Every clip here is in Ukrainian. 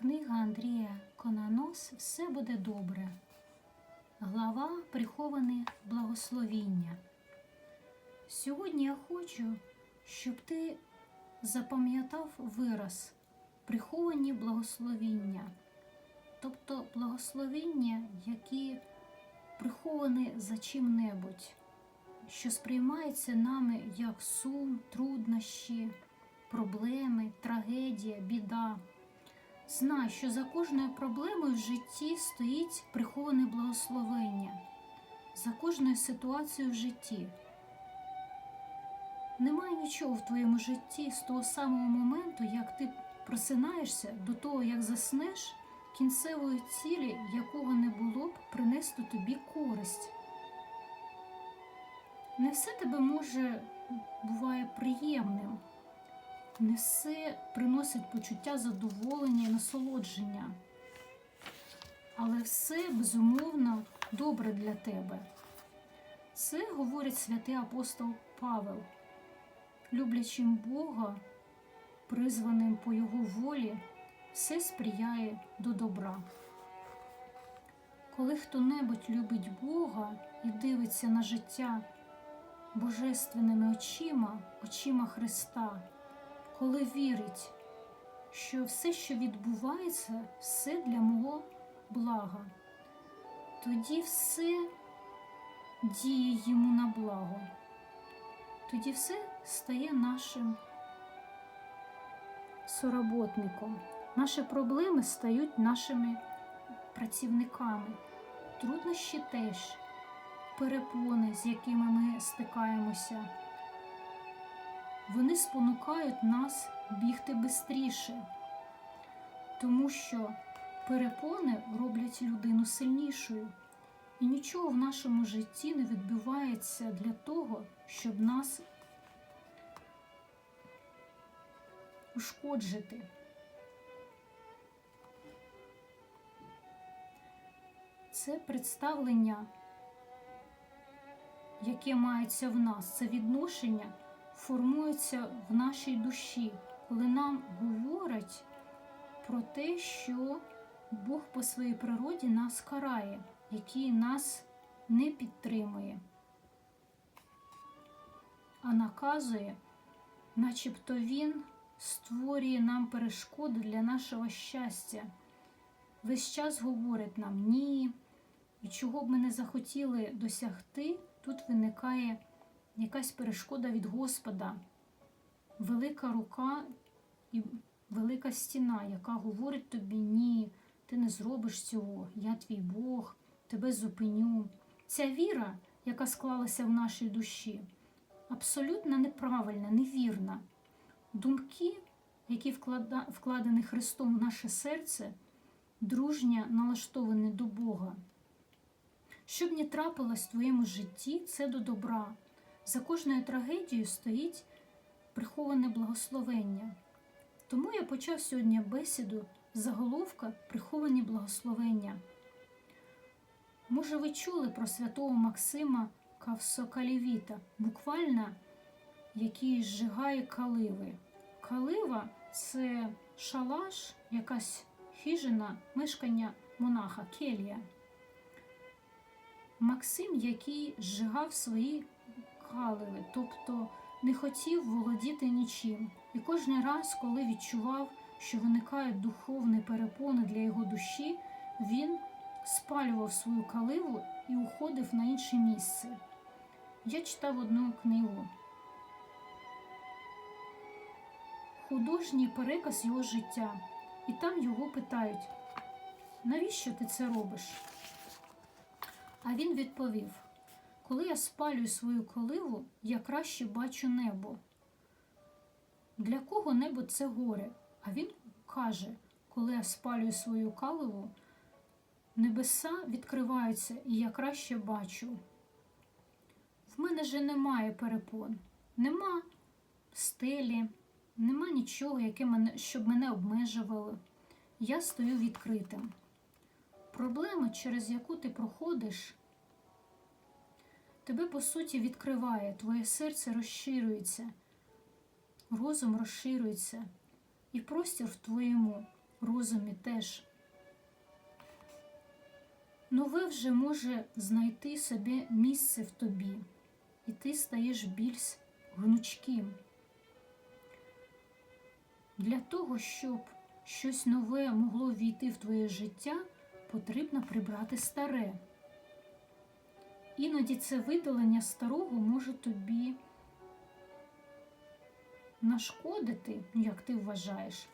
Книга Андрія Кононос Все буде добре. Глава Приховане благословіння. Сьогодні я хочу, щоб ти запам'ятав вираз приховані благословіння, тобто благословіння, які приховані за чим-небудь, що сприймається нами як сум, труднощі, проблеми, трагедія, біда. Знай, що за кожною проблемою в житті стоїть приховане благословення, за кожною ситуацією в житті. Немає нічого в твоєму житті з того самого моменту, як ти просинаєшся до того, як заснеш, кінцевої цілі, якого не було б принести тобі користь. Не все тебе може буває приємним. Не все приносить почуття задоволення і насолодження. Але все безумовно добре для тебе. Це говорить святий апостол Павел, люблячим Бога, призваним по Його волі, все сприяє до добра. Коли хто-небудь любить Бога і дивиться на життя божественними очима, очима Христа, коли вірить, що все, що відбувається, все для мого блага, тоді все діє йому на благо, тоді все стає нашим соработником. Наші проблеми стають нашими працівниками, труднощі теж, перепони, з якими ми стикаємося. Вони спонукають нас бігти швидше, тому що перепони роблять людину сильнішою, і нічого в нашому житті не відбувається для того, щоб нас ушкоджити. Це представлення, яке мається в нас, це відношення формується в нашій душі, коли нам говорять про те, що Бог по своїй природі нас карає, який нас не підтримує, а наказує, начебто Він створює нам перешкоди для нашого щастя. Весь час говорить нам ні, і чого б ми не захотіли досягти, тут виникає якась перешкода від Господа, велика рука і велика стіна, яка говорить тобі ні, ти не зробиш цього, я твій Бог, тебе зупиню. Ця віра, яка склалася в нашій душі, абсолютно неправильна, невірна. Думки, які вкладені Христом в наше серце, дружня налаштовані до Бога. Що б не трапилось в твоєму житті, це до добра. За кожною трагедією стоїть приховане благословення. Тому я почав сьогодні бесіду заголовка Приховані благословення. Може, ви чули про святого Максима Кавсокалівіта, буквально який зжигає каливи. Калива це шалаш, якась хижина мешкання монаха Келія. Максим, який зжигав свої каливи, тобто не хотів володіти нічим. І кожен раз, коли відчував, що виникають духовні перепони для його душі, він спалював свою каливу і уходив на інше місце. Я читав одну книгу. Художній переказ його життя, і там його питають, навіщо ти це робиш? А він відповів: коли я спалюю свою коливу, я краще бачу небо. Для кого небо це горе? А він каже, коли я спалюю свою каливу, небеса відкриваються, і я краще бачу. В мене же немає перепон, нема стелі, нема нічого, яке мене, щоб мене обмежувало. Я стою відкритим. Проблема, через яку ти проходиш, тебе по суті відкриває, твоє серце розширюється, розум розширюється, і простір в твоєму розумі теж. Нове вже може знайти собі місце в тобі, і ти стаєш більш гнучким. Для того, щоб щось нове могло війти в твоє життя, потрібно прибрати старе. Іноді це видалення старого може тобі нашкодити, як ти вважаєш.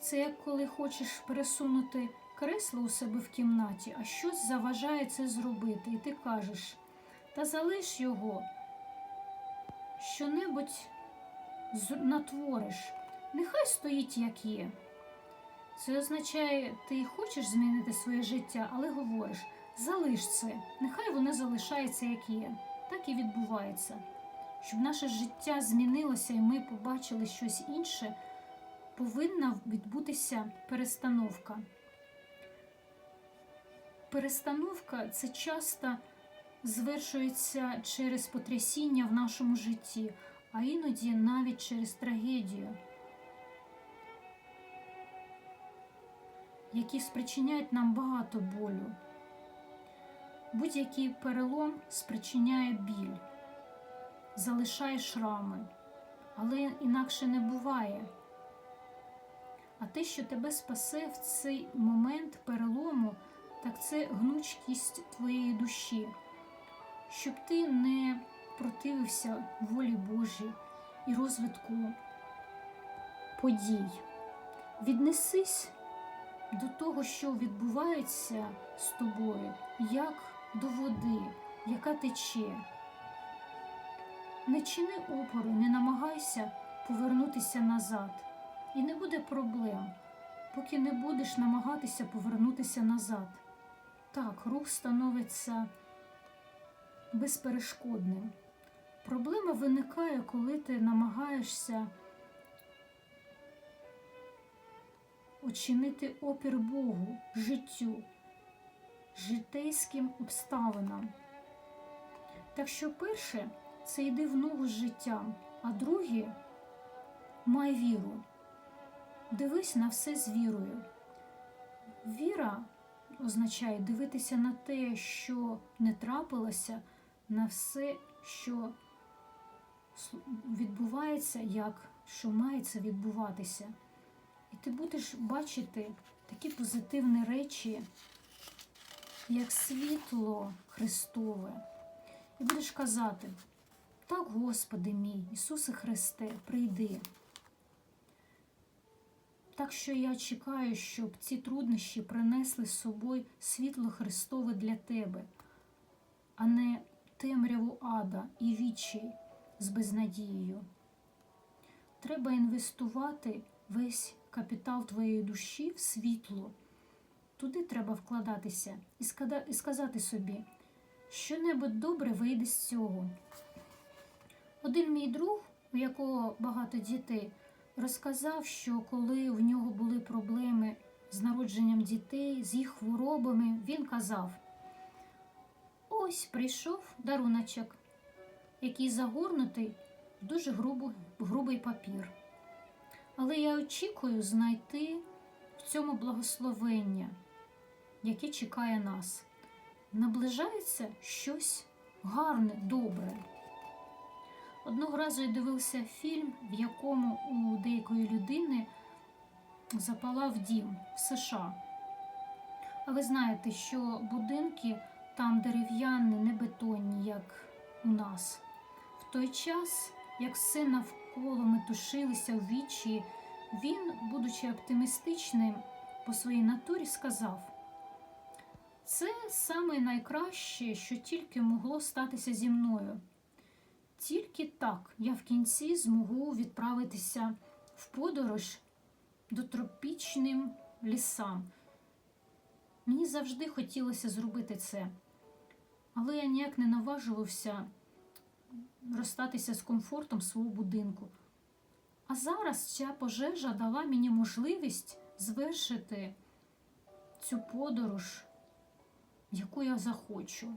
Це як коли хочеш пересунути кресло у себе в кімнаті, а щось заважає це зробити, і ти кажеш, та залиш його, що-небудь натвориш, нехай стоїть як є. Це означає, ти хочеш змінити своє життя, але говориш, залиш це, нехай воно залишається як є. Так і відбувається. Щоб наше життя змінилося і ми побачили щось інше, повинна відбутися перестановка. Перестановка це часто звершується через потрясіння в нашому житті, а іноді навіть через трагедію, які спричиняють нам багато болю. Будь-який перелом спричиняє біль, залишає шрами, але інакше не буває. А те, що тебе спасе в цей момент перелому, так це гнучкість твоєї душі, щоб ти не противився волі Божій і розвитку подій. Віднесись до того, що відбувається з тобою, як до води, яка тече. Не чини опору, не намагайся повернутися назад. І не буде проблем, поки не будеш намагатися повернутися назад. Так, рух становиться безперешкодним. Проблема виникає, коли ти намагаєшся очинити опір Богу, життю, житейським обставинам. Так що, перше, це йди в ногу з життям, а друге май віру. Дивись на все з вірою. Віра означає дивитися на те, що не трапилося, на все, що відбувається, як що мається відбуватися. І ти будеш бачити такі позитивні речі, як світло Христове. І будеш казати: так, Господи мій, Ісусе Христе, прийди. Так що я чекаю, щоб ці труднощі принесли з собою світло Христове для тебе, а не темряву ада і вічі з безнадією. Треба інвестувати весь капітал твоєї душі в світло. Туди треба вкладатися і сказати собі, що-небудь добре вийде з цього. Один мій друг, у якого багато дітей, розказав, що коли в нього були проблеми з народженням дітей, з їх хворобами, він казав: ось прийшов даруночок, який загорнутий в дуже грубий папір. Але я очікую знайти в цьому благословення, яке чекає нас. Наближається щось гарне, добре. Одного разу я дивився фільм, в якому у деякої людини запалав дім в США. А ви знаєте, що будинки там дерев'яні, не бетонні, як у нас. В той час, як все навколо метушилися в вічі, він, будучи оптимістичним по своїй натурі, сказав: це саме найкраще, що тільки могло статися зі мною. Тільки так я в кінці змогу відправитися в подорож до тропічним лісам. Мені завжди хотілося зробити це, але я ніяк не наважувався розстатися з комфортом свого будинку. А зараз ця пожежа дала мені можливість звершити цю подорож, яку я захочу.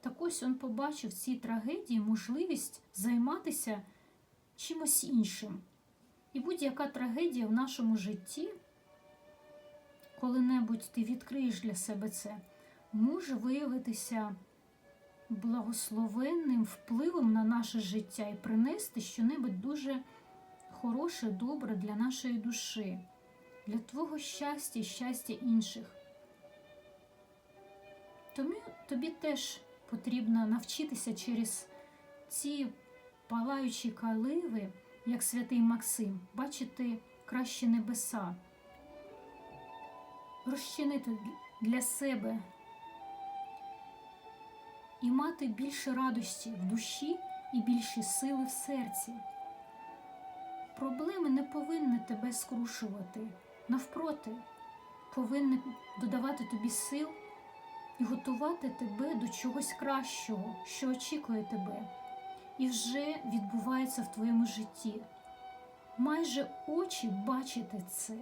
Так ось він побачив в цій трагедії можливість займатися чимось іншим, І будь-яка трагедія в нашому житті, коли-небудь ти відкриєш для себе це, може виявитися благословенним впливом на наше життя і принести щонебудь дуже хороше, добре для нашої душі, для твого щастя і щастя інших. Тому тобі теж потрібно навчитися через ці палаючі каливи, як святий Максим, бачити кращі небеса, розчинити для себе і мати більше радості в душі і більше сили в серці. Проблеми не повинні тебе скрушувати, навпроти, повинні додавати тобі сил і готувати тебе до чогось кращого, що очікує тебе, і вже відбувається в твоєму житті. Майже очі бачите це.